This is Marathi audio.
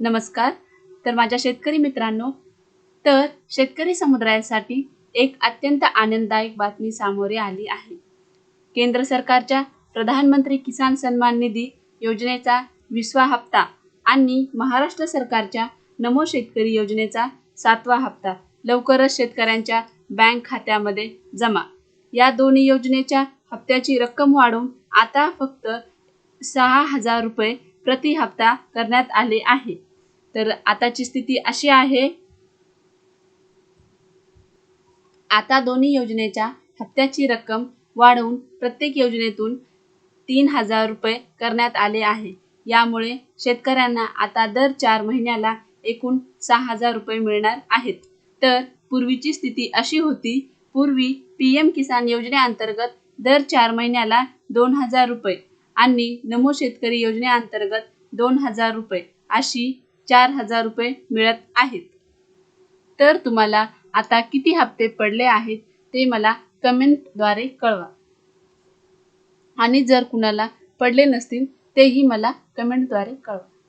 नमस्कार. तर माझ्या शेतकरी मित्रांनो तर शेतकरी समुदायासाठी एक अत्यंत आनंददायक बातमी सामोरे आली आहे. केंद्र सरकारच्या प्रधानमंत्री किसान सन्मान निधी योजनेचा विसवा हप्ता आणि महाराष्ट्र सरकारच्या नमो शेतकरी योजनेचा सातवा हप्ता लवकरच शेतकऱ्यांच्या बँक खात्यामध्ये जमा. या दोन्ही योजनेच्या हप्त्याची रक्कम वाढवून आता फक्त सहा हजार रुपये प्रति हप्ता करण्यात आले आहे. तर आताची स्थिती अशी आहे. आता दोन्ही योजनेच्या हप्त्याची रक्कम वाढवून प्रत्येक योजनेतून तीन हजार रुपये करण्यात आले आहे. यामुळे शेतकऱ्यांना आता दर चार महिन्याला एकूण सहा हजार रुपये मिळणार आहेत. तर पूर्वीची स्थिती अशी होती पूर्वी पी एम किसान योजनेअंतर्गत दर चार महिन्याला दोन हजार रुपये आणि नमो शेतकरी योजनेअंतर्गत दोन हजार रुपये अशी चार हजार रुपये मिळत आहेत. तर तुम्हाला आता किती हप्ते पडले आहेत ते मला कमेंटद्वारे कळवा. आणि जर कुणाला पडले नसतील तेही मला कमेंटद्वारे कळवा.